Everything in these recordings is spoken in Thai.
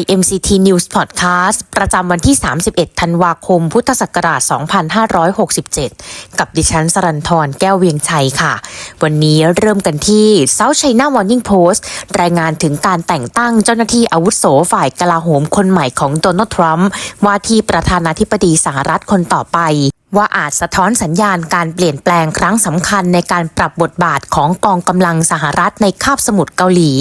IMCT News Podcast ประจำวันที่ 31 ธันวาคม พุทธศักราช 2567 กับดิฉันสรันทรแก้วเวียงชัยค่ะ วันนี้เริ่มกันที่ South China Morning Post รายงานถึงการแต่งตั้งเจ้าหน้าที่อาวุโสฝ่ายกลาโหมคนใหม่ของโดนัลด์ทรัมป์ว่าที่ประธานาธิบดีสหรัฐคนต่อไป ว่าอาจสะท้อนสัญญาณการเปลี่ยนแปลงครั้งสำคัญในการปรับบทบาทของกองกำลังสหรัฐในคาบสมุทรเกาหลี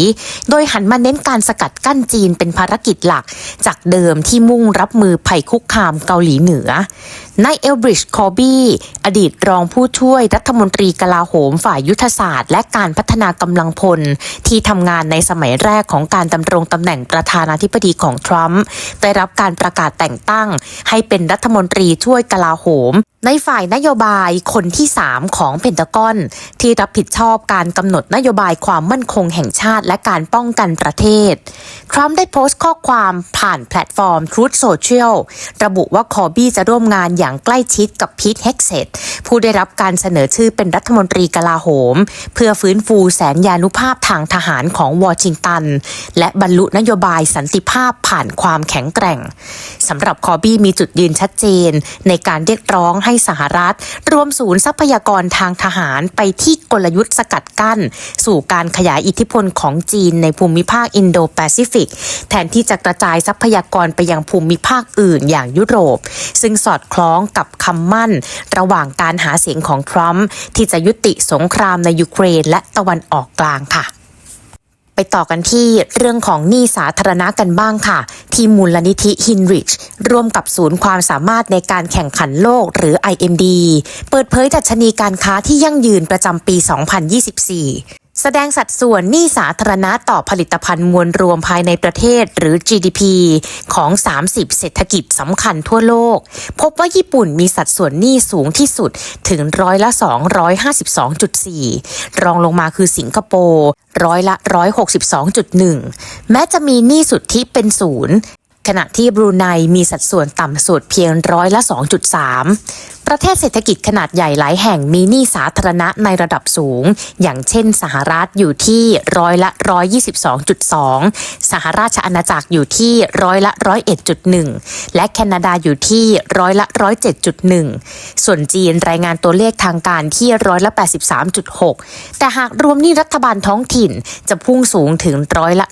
โดยหันมาเน้นการสกัดกั้นจีนเป็นภารกิจหลัก จากเดิมที่มุ่งรับมือภัยคุกคามเกาหลีเหนือนายเอลบริดจ์คอร์บี้ อดีตรองผู้ช่วยรัฐมนตรีกลาโหมฝ่ายยุทธศาสตร์ และการพัฒนากำลังพล ที่ทำงานในสมัยแรกของการดำรงตำแหน่งประธานาธิบดีของทรัมป์ได้รับการประกาศแต่งตั้ง ให้เป็นรัฐมนตรีช่วยกลาโหมในฝ่ายนโยบายคนที่ 3 ของเพนทากอน ที่รับผิดชอบการกำหนดนโยบายความมั่นคงแห่งชาติและการป้องกันประเทศ ทรัมป์ได้โพสต์ข้อความผ่านแพลตฟอร์ม Truth Social ระบุว่าคอร์บี้จะร่วมงานอย่างใกล้ชิดกับพีทเฮกเซตผู้ได้รับการเสนอชื่อเป็นรัฐมนตรีกลาโหม เพื่อฟื้นฟูแสนยานุภาพทางทหารของวอชิงตัน และบรรลุนโยบายสันติภาพผ่านความแข็งแกร่งสำหรับคอร์บี้มีจุดยืนชัดเจนในการเรียกร้องให้สหรัฐ รวมศูนย์ทรัพยากรทางทหารไปที่กลยุทธ์สกัดกั้น สู่การขยายอิทธิพลของจีนในภูมิภาคอินโดแปซิฟิก แทนที่จะกระจายทรัพยากรไปยังภูมิภาคอื่นอย่างยุโรป ซึ่งสอดคล้องกับคำมั่น ระหว่างการหาเสียงของทรัมป์ที่จะยุติสงครามในยูเครนและตะวันออกกลางค่ะ ต่อกันที่เรื่องของหนี้สาธารณะกันบ้างค่ะ ที่มูลนิธิฮินริชร่วมกับศูนย์ความสามารถในการแข่งขันโลกหรือ IMD เปิดเผยดัชนีการค้าที่ยั่งยืนประจำปี 2024 แสดงสัดส่วนหนี้สาธารณะต่อผลิตภัณฑ์มวลรวมภายในประเทศหรือ GDP ของ 30 เศรษฐกิจสำคัญทั่วโลก พบว่าญี่ปุ่นมีสัดส่วนหนี้สูงที่สุดถึงร้อยละ 252.4 รองลงมาคือสิงคโปร์ร้อยละ 162.1 แม้จะมีหนี้สุทธิเป็นศูนย์ขณะที่บรูไนมีสัดส่วนต่ำสุดเพียงร้อยละ 2.3 ประเทศเศรษฐกิจขนาดใหญ่หลายแห่งมีหนี้สาธารณะในระดับสูง อย่างเช่นสหรัฐอยู่ที่ร้อยละ 122.2 สหราชอาณาจักรอยู่ที่ร้อยละ 101.1 และแคนาดาอยู่ที่ร้อยละ 107.1 ส่วนจีนรายงานตัวเลขทางการที่ร้อยละ 83.6 แต่หากรวมหนี้รัฐบาลท้องถิ่นจะพุ่งสูงถึงร้อยละ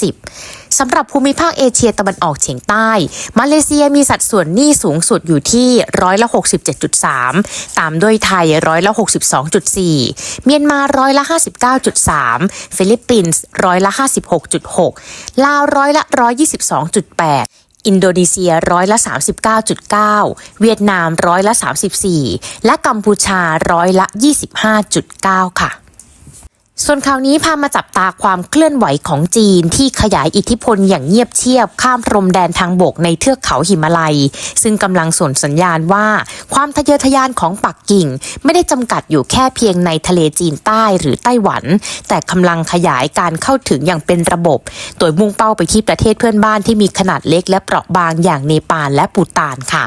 130 สำหรับภูมิภาคเอเชียตะวันออกเฉียงใต้ มาเลเซียมีสัดส่วนหนี้สูงสุดอยู่ที่ร้อยละ67.3 ตามด้วยไทยร้อยละ62.4 เมียนมาร้อยละ59.3 ฟิลิปปินส์ร้อยละ56.6 ลาวร้อยละ 122.8อินโดนีเซียร้อยละ 39.9 เวียดนามร้อยละ 34 และกัมพูชาร้อยละ 25.9 ค่ะ ส่วนข่าวนี้พามาจับตาความเคลื่อนไหวของจีนที่ขยายอิทธิพลอย่างเงียบเชียบข้ามพรมแดนทางบกในเทือกเขาหิมาลัย ซึ่งกำลังส่งสัญญาณว่า ความทะเยอทะยานของปักกิ่ง ไม่ได้จำกัดอยู่แค่เพียงในทะเลจีนใต้หรือไต้หวัน แต่กำลังขยายการเข้าถึงอย่างเป็นระบบ โดยมุ่งเป้าไปที่ประเทศเพื่อนบ้านที่มีขนาดเล็กและเปราะบางอย่างเนปาลและปูตานค่ะ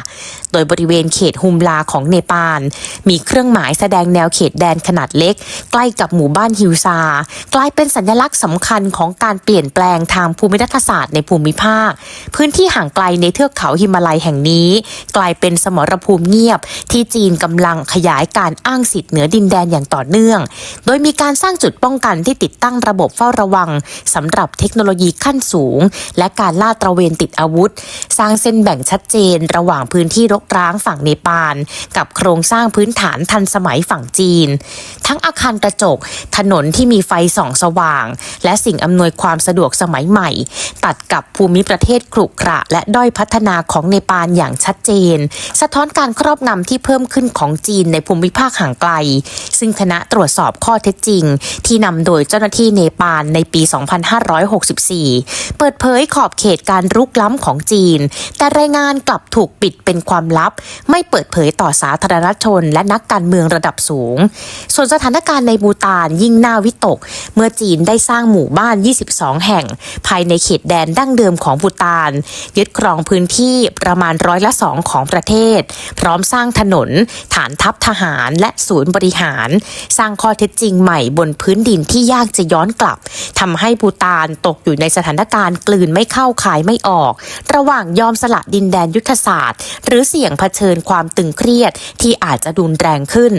โดยบริเวณเขตฮุมลาของเนปาลมีเครื่องหมายแสดงแนวเขตแดนขนาดเล็ก ใกล้กับหมู่บ้านฮิวซา กลายเป็นสัญลักษณ์สำคัญของการเปลี่ยนแปลงทางภูมิรัฐศาสตร์ในภูมิภาค พื้นที่ห่างไกลในเทือกเขาหิมาลัยแห่งนี้ กลายเป็นสมรภูมิเงียบ ที่จีนกำลังขยายการอ้างสิทธิ์เหนือดินแดนอย่างต่อเนื่อง โดยมีการสร้างจุดป้องกันที่ติดตั้งระบบเฝ้าระวังสำหรับเทคโนโลยีขั้นสูง และการล่าตระเวนติดอาวุธ สร้างเส้นแบ่งชัดเจน ระหว่างพื้นที่รกร้างฝั่งเนปาลกับโครงสร้างพื้นฐานทันสมัยฝั่งจีน ทั้งอาคารกระจก ถนนที่มีไฟส่องสว่าง และสิ่งอำนวยความสะดวกสมัยใหม่ ตัดกับภูมิประเทศขรุขระและด้อยพัฒนาของเนปาลอย่างชัดเจน สะท้อนการครอบงำที่เพิ่มขึ้นของจีนในภูมิภาคห่างไกล ซึ่งคณะตรวจสอบข้อเท็จจริง ที่นำโดยเจ้าหน้าที่เนปาลในปี 2564 เปิดเผยขอบเขตการรุกล้ำของจีน แต่รายงานกลับถูกปิดเป็นความลับ ไม่เปิดเผยต่อสาธารณชน และนักการเมืองระดับสูง ส่วนสถานการณ์ในบูตานยิ่งน่าวิตก เมื่อจีนได้สร้างหมู่บ้าน 22 แห่ง ภายในเขตแดนดั้งเดิมของบูตาน ยึดครองพื้นที่ประมาณร้อยละสองของประเทศ พร้อมสร้างถนน ฐานทัพทหารและศูนย์บริหาร สร้างข้อเท็จจริงใหม่บนพื้นดินที่ยากจะย้อนกลับทำให้บูตานตกอยู่ในสถานการณ์กลืนไม่เข้าขายไม่ออก ระหว่างยอมสละดินแดนยุทธศาสตร์ หรือเสี่ยงเผชิญความตึงเครียดที่อาจจะรุนแรงขึ้น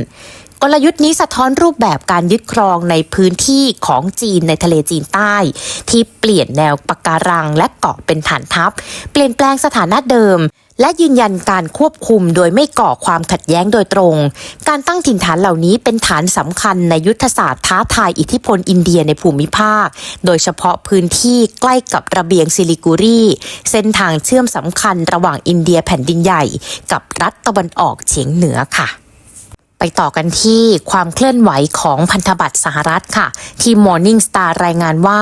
กลยุทธ์นี้สะท้อนรูปแบบการยึดครองในพื้นที่ของจีนในทะเลจีนใต้ ที่เปลี่ยนแนวปะการังและเกาะเป็นฐานทัพ เปลี่ยนแปลงสถานะเดิม และยืนยันการควบคุมโดยไม่ก่อความขัดแย้งโดยตรง การตั้งถิ่นฐานเหล่านี้เป็นฐานสำคัญในยุทธศาสตร์ท้าทายอิทธิพลอินเดียในภูมิภาค โดยเฉพาะพื้นที่ใกล้กับระเบียงซิลิกุรีเส้นทางเชื่อมสำคัญระหว่างอินเดียแผ่นดินใหญ่ กับรัฐตะวันออกเฉียงเหนือค่ะ ไปต่อกันที่ความเคลื่อนไหวของพันธบัตรสหรัฐค่ะ ที่ Morning Star รายงานว่า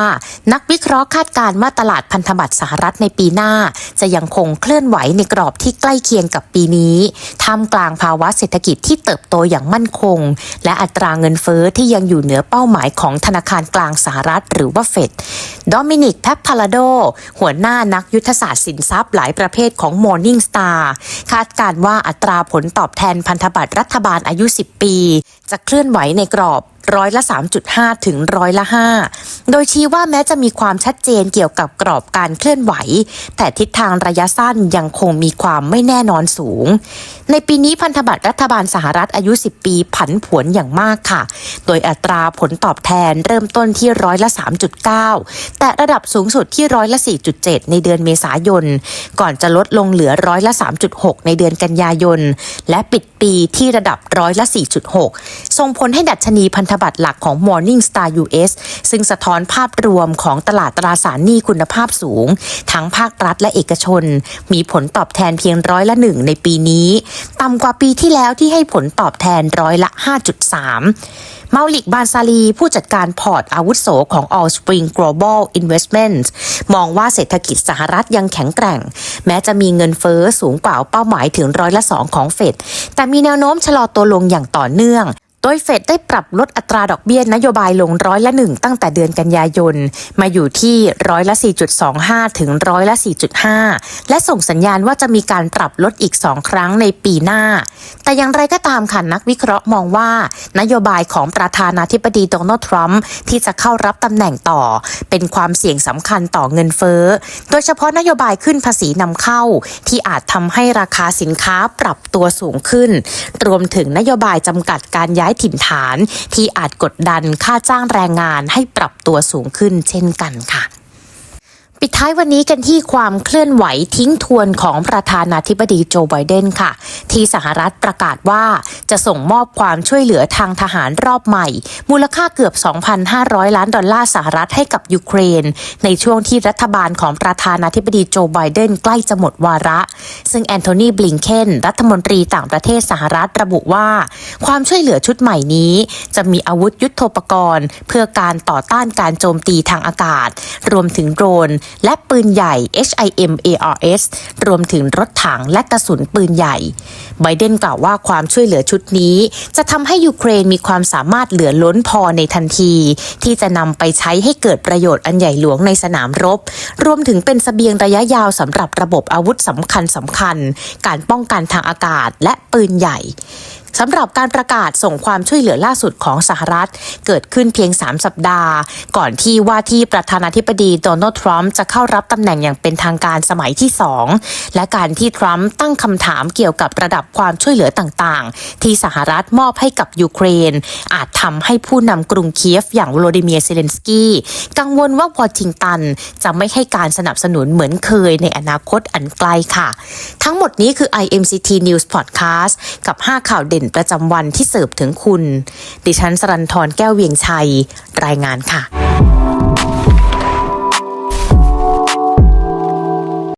นักวิเคราะห์คาดการณ์ว่าตลาดพันธบัตรสหรัฐในปีหน้า จะยังคงเคลื่อนไหวในกรอบที่ใกล้เคียงกับปีนี้ท่ามกลางภาวะเศรษฐกิจที่เติบโตอย่างมั่นคง และอัตราเงินเฟ้อที่ยังอยู่เหนือเป้าหมายของธนาคารกลางสหรัฐ หรือว่าเฟดดอมินิกแพปพาลาโดหัวหน้านักยุทธศาสตร์สินทรัพย์หลายประเภทของ Morning Star คาดการณ์ว่าอัตราผลตอบแทนพันธบัตรรัฐบาลอายุ20 ปี จะเคลื่อนไหวในกรอบ ร้อยละ 3.5 ถึงร้อยละ 5 โดยชี้ว่าแม้จะมีความชัดเจนเกี่ยวกับกรอบการเคลื่อนไหว แต่ทิศทางระยะสั้นยังคงมีความไม่แน่นอนสูง ในปีนี้พันธบัตรรัฐบาลสหรัฐอายุ 10 ปีผันผวนอย่างมากค่ะ โดยอัตราผลตอบแทนเริ่มต้นที่ร้อยละ 3.9 แต่ระดับสูงสุดที่ร้อยละ 4.7 ในเดือนเมษายน ก่อนจะลดลงเหลือร้อยละ 3.6 ในเดือนกันยายน และปิดปีที่ระดับร้อยละ 4.6 ส่งผลให้ดัชนีพันธบัตรหลักของ Morning Star US ซึ่งสะท้อนภาพรวมของตลาดตราสารหนี้คุณภาพสูง ทั้งภาครัฐและเอกชน มีผลตอบแทนเพียงร้อยละหนึ่งในปีนี้ ต่ำกว่าปีที่แล้วที่ให้ผลตอบแทนร้อยละ 5.3เมาลิกบานซาลี ผู้จัดการพอร์ตอาวุโสของ All Spring Global Investments มองว่าเศรษฐกิจสหรัฐยังแข็งแกร่ง แม้จะมีเงินเฟอ้อสูงกว่าเป้าหมายถึงร้อยละสองของเฟดแต่มีแนวโน้มชะลอตัวลงอย่างต่อเนื่อง โดยเฟดได้ปรับลดอัตราดอกเบี้ยนโยบายลงร้อยละหนึ่งตั้งแต่เดือนกันยายน มาอยู่ที่ร้อยละ 4.25 ถึงร้อยละ 4.5 และส่งสัญญาณว่าจะมีการปรับลดอีก 2 ครั้งในปีหน้า แต่อย่างไรก็ตามค่ะนักวิเคราะห์มองว่า นโยบายของประธานาธิบดีโดนัลด์ทรัมป์ที่จะเข้ารับตำแหน่งต่อ เป็นความเสี่ยงสำคัญต่อเงินเฟ้อ โดยเฉพาะนโยบายขึ้นภาษีนำเข้า ที่อาจทำให้ราคาสินค้าปรับตัวสูงขึ้น รวมถึงนโยบายจำกัดการย้ายถิ่นฐาน ที่อาจกดดันค่าจ้างแรงงานให้ปรับตัวสูงขึ้นเช่นกันค่ะ ปิดท้ายวันนี้กันที่ความเคลื่อนไหวทิ้งทวนของประธานาธิบดีโจไบเดนค่ะ ที่สหรัฐประกาศว่าจะส่งมอบความช่วยเหลือทางทหารรอบใหม่ มูลค่าเกือบ 2,500 ล้านดอลลาร์สหรัฐให้กับยูเครน ในช่วงที่รัฐบาลของประธานาธิบดีโจไบเดนใกล้จะหมดวาระ ซึ่งแอนโทนีบลิงเคนรัฐมนตรีต่างประเทศสหรัฐระบุว่า ความช่วยเหลือชุดใหม่นี้ จะมีอาวุธยุทโธปกรณ์ เพื่อการต่อต้านการโจมตีทางอากาศ รวมถึงโดรนและปืนใหญ่ HIMARS รวมถึงรถถังและกระสุนปืนใหญ่ ไบเดนกล่าวว่าความช่วยเหลือชุดนี้ จะทำให้ยูเครนมีความสามารถเหลือล้นพอในทันที ที่จะนำไปใช้ให้เกิดประโยชน์อันใหญ่หลวงในสนามรบ รวมถึงเป็นสเสบียงระยะยาวสำหรับระบบอาวุธสำคัญสำคัญ การป้องกันทางอากาศและปืนใหญ่ สำหรับการประกาศส่งความช่วยเหลือล่าสุดของสหรัฐ เกิดขึ้นเพียง 3 สัปดาห์ ก่อนที่ว่าที่ประธานาธิบดีโดนัลด์ทรัมป์จะเข้ารับตำแหน่งอย่างเป็นทางการสมัยที่ 2 และการที่ทรัมป์ตั้งคำถามเกี่ยวกับระดับความช่วยเหลือต่างๆ ที่สหรัฐมอบให้กับยูเครน อาจทำให้ผู้นำกรุงเคียฟอย่างโวโลดิเมียร์เซเลนสกี้กังวลว่าวอชิงตัน จะไม่ให้การสนับสนุนเหมือนเคยในอนาคตอันไกลค่ะ ทั้งหมดนี้คือ IMCT News Podcast กับ 5 ข่าวเด่นด่นประจำวันที่เสิร์ฟถึงคุณ ดิฉันสรันทรแก้วเวียงชัย รายงานค่ะ